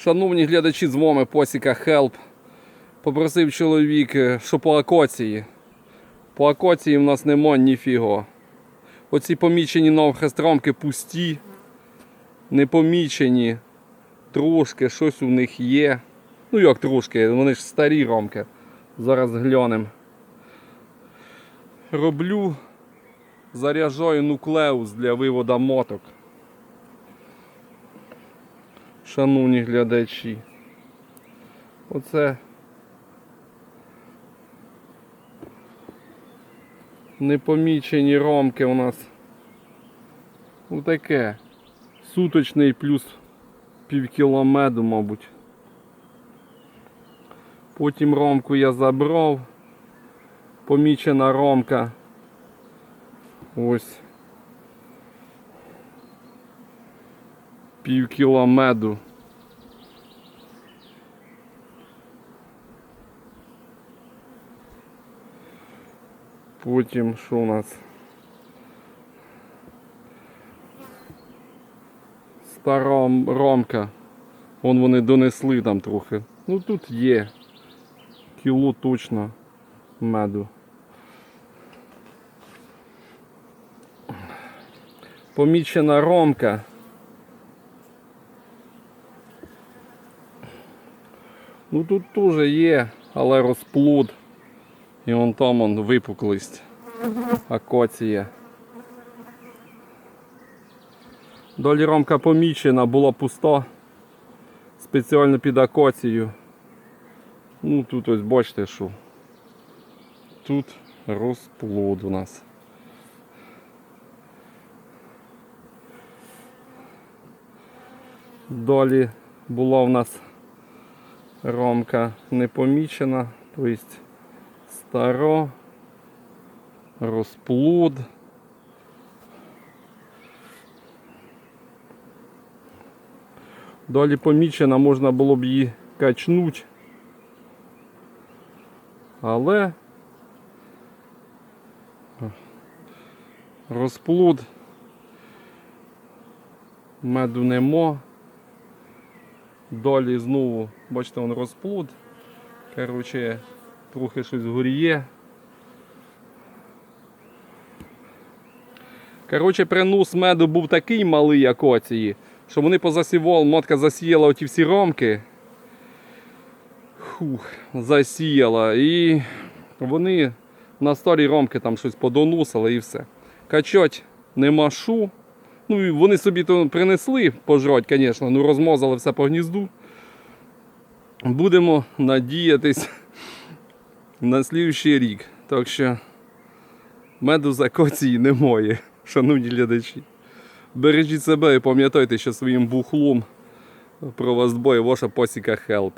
Шановні глядачі, з вами Посіка Хелп. Попросив чоловік, е, що по акоції. По акоції в нас нема ніфіго. Оці помічені новхрестромки пусті, не помічені. Трошки щось у них є. Ну як трошки, вони ж старі ромки. Зараз глянемо. Роблю, заряджаю нуклеус для виводу моток. Шановні глядачі. Оце непомічені ромки у нас. Отаке. Суточний плюс пів кіло мабуть. Потім ромку я забрав. Помічена ромка. Ось. Пів кіло меду. Потім що у нас? Стара ромка. Вон вони донесли там трохи. Ну тут є. Кіло точно меду. Помічена ромка. Ну тут теж є, але розплод. І вон там он випуклість. Акоція. Долі ромка помічена, була пуста. Спеціально під акоцію. Ну тут ось бачите, що тут розплод у нас. Далі була в нас ромка не помічена, тобто старо, розплод. Далі помічена, можна було б її качнути. Але розплод меду нема. Далі знову, бачите, он розплод. Коротше, трохи щось горіє. Коротше, принос меду був такий малий, як оції, що вони позасівали, мотка засіяла оті всі ромки. Фух, засіяла. І вони на старі ромки там щось подоносили і все. Качать нема шу. Ну, і вони собі то принесли пожрать, звісно, ну розмазали все по гнізду. Будемо надіятись на слідуючий рік. Так що меду за коції немає, шановні глядачі. Бережіть себе і пам'ятайте, що своїм бухлом про вас дбає ваша посіка Хелп.